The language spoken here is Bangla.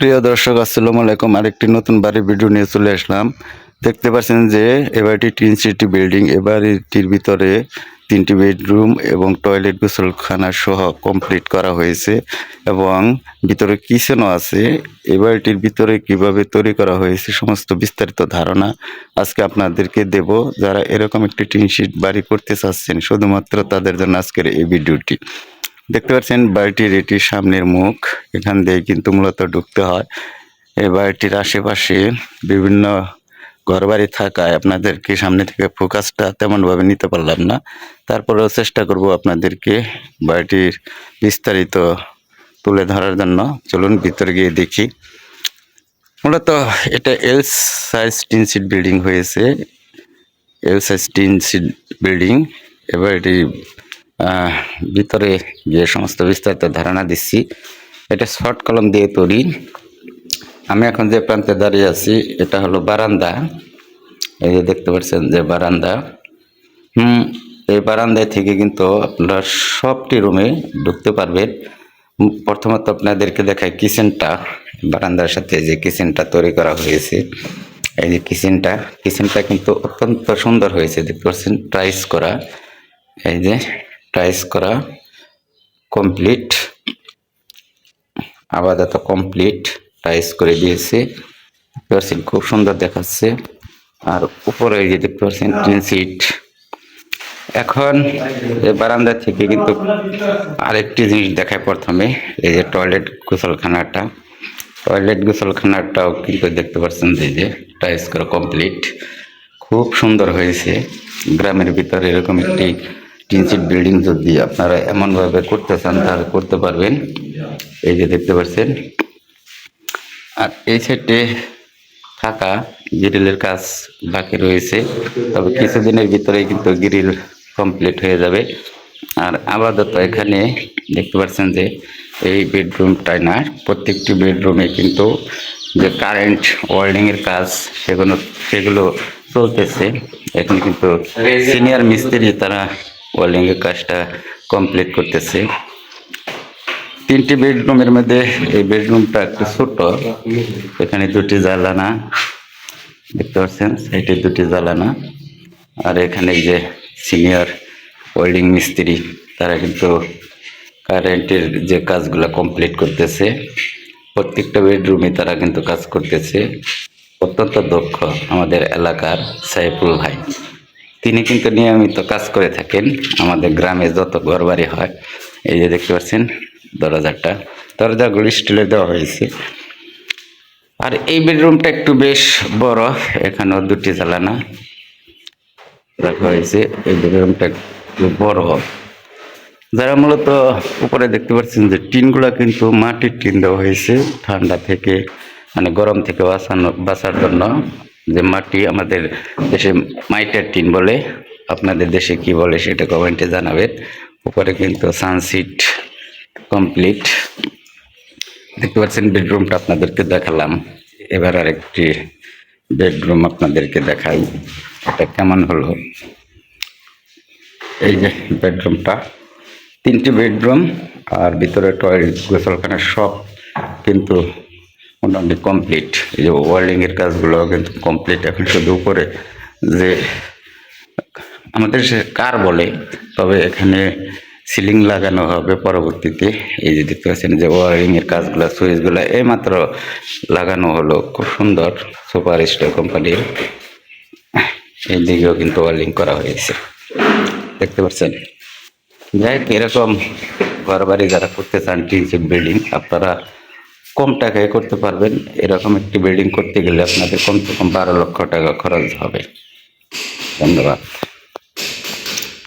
প্রিয় দর্শক, আসসালামু আলাইকুম। আরেকটি নতুন বাড়ির ভিডিও নিয়ে চলে আসলাম। দেখতে পাচ্ছেন যে এ বাড়িটি টিন সিটি বিল্ডিং। এ বাড়িটির ভিতরে তিনটি বেডরুম এবং টয়লেট গোসলখানা সহ কমপ্লিট করা হয়েছে এবং ভিতরে কিচেনও আছে। এ বাড়িটির ভিতরে কীভাবে তৈরি করা হয়েছে সমস্ত বিস্তারিত ধারণা আজকে আপনাদেরকে দেব। যারা এরকম একটি টিন শিট বাড়ি করতে চাচ্ছেন, শুধুমাত্র তাদের জন্য আজকের এই ভিডিওটি। দেখতে পাচ্ছেন, বাড়িটির এটি সামনের মুখ। এখান দিয়ে কিন্তু মূলত ঢুকতে হয়। এই বাড়িটির আশেপাশে বিভিন্ন ঘরবাড়ি থাকায় আপনাদেরকে সামনে থেকে ফোকাসটা তেমনভাবে নিতে পারলাম না। তারপরেও চেষ্টা করব আপনাদেরকে বাড়িটির বিস্তারিত তুলে ধরার জন্য। চলুন ভিতরে গিয়ে দেখি। মূলত এটা L size tin sheet building হয়েছে। L size tin sheet building. এবার এটি ভিতরে যে সমস্ত বিস্তারিত ধারণা দিচ্ছি, এটা শর্ট কলম দিয়ে তৈরি আমি এখন যে প্রান্তে দাঁড়িয়ে আছি, এটা হলো বারান্দা। এই যে দেখতে পাচ্ছেন যে বারান্দা। হুম, এই বারান্দায় থেকে কিন্তু আপনারা সবটি রুমে ঢুকতে পারবেন। প্রথমত আপনাদেরকে দেখায় কিচেনটা বারান্দার সাথে যে কিচেনটা তৈরি করা হয়েছে, এই যে কিচেনটা কিচেনটা কিন্তু অত্যন্ত সুন্দর হয়েছে, দেখতে পাচ্ছেন টাইস করা। এই যে টাইস করা কমপ্লিট আপাতত কমপ্লিট টাইস করে দিয়েছে। দেখতে খুব সুন্দর দেখাচ্ছে। আর উপরে যে দেখতে পাচ্ছেন টিন সিট এখন এই বারান্দা থেকে কিন্তু আরেকটি জিনিস দেখায় প্রথমে, এই যে টয়লেট গোসলখানাটা। টয়লেট গোসলখানাটাও কিন্তু দেখতে পাচ্ছেন যে যে টাইস করা কমপ্লিট খুব সুন্দর হয়েছে। গ্রামের ভিতরে এরকম একটি টিনসিট বিল্ডিং যদি আপনারা এমনভাবে করতে চান, তাহলে করতে পারবেন। এই যে দেখতে পাচ্ছেন। আর এই সাইডে থাকা গ্রিলের কাজ বাকি রয়েছে। তবে কিছুদিনের ভিতরেই কিন্তু গ্রিল কমপ্লিট হয়ে যাবে। আর আপাতত এখানে দেখতে পাচ্ছেন যে এই বেডরুমটাই না, প্রত্যেকটি বেডরুমে কিন্তু যে কারেন্ট ওয়ার্ল্ডিংয়ের কাজ সেগুলো সেগুলো চলতেছে। এখানে কিন্তু সিনিয়র মিস্ত্রি তারা ওয়ার্ল্ডিংয়ের কাজটা কমপ্লিট করতেছে। তিনটি বেডরুমের মধ্যে এই বেডরুমটা একটু ছোট, এখানে দুটি জ্বালানা দেখতে পাচ্ছেন, সাইডে দুটি জ্বালানা আর এখানে যে সিনিয়র ওয়েল্ডিং মিস্ত্রি, তারা কিন্তু কারেন্টের যে কাজগুলো কমপ্লিট করতেছে। প্রত্যেকটা বেডরুমে তারা কিন্তু কাজ করতেছে। অত্যন্ত দক্ষ আমাদের এলাকার সাইফুল ভাই। তিনি কিন্তু নিয়মিত কাজ করে থাকেন। আমাদের গ্রামে যত ঘরবাড়ি হয়, এই যে দেখতে পাচ্ছেন দরজাটা, দরজাগুলি স্টিলে দেওয়া হয়েছে। আর এই বেডরুমটা একটু বেশ বড়, এখানেও দুটি জ্বালানা রাখা হয়েছে। এই বেডরুমটা একটু বড়। যারা মূলত উপরে দেখতে পাচ্ছেন যে টিনগুলা কিন্তু মাটির টিন দেওয়া হয়েছে, ঠান্ডা থেকে মানে গরম থেকে বাঁচানো বাঁচার জন্য। যে মাটি আমাদের দেশে মাইটার টিন বলে, আপনাদের দেশে কি বলে সেটা কমেন্টে জানাবেন উপরে কিন্তু সানসিট কমপ্লিট দেখতে পাচ্ছেন বেডরুমটা আপনাদেরকে দেখালাম। এবার আরেকটি বেডরুম আপনাদেরকে দেখাই। এটা কেমন হলো? এই যে বেডরুমটা তিনটি বেডরুম আর ভিতরে টয়লেট গোসলখানা সব কিন্তু মোটামুটি কমপ্লিট এই যে ওয়ার্ল্ডিংয়ের কাজগুলো কিন্তু কমপ্লিট এখন শুধু উপরে। যে আমাদের সে কার বলে? তবে এখানে সিলিং লাগানো হবে পরবর্তীতে। এই যে দেখতে পাচ্ছেন যে ওয়ারিং এর কাজগুলো সুইচগুলো এই মাত্র লাগানো হলো। খুব সুন্দর সুপার স্টার কোম্পানির। এই দিকেও কিন্তু ওয়ারিং করা হয়েছে। দেখতে পাচ্ছেন? যাই হোক, এরকম ঘর বাড়ি যারা করতে চান টিনসিপ বিল্ডিং আপনারা কম টাকায় করতে পারবেন। এরকম একটি বিল্ডিং করতে গেলে আপনাদের কমসে কম বারো লক্ষ টাকা খরচ হবে। ধন্যবাদ।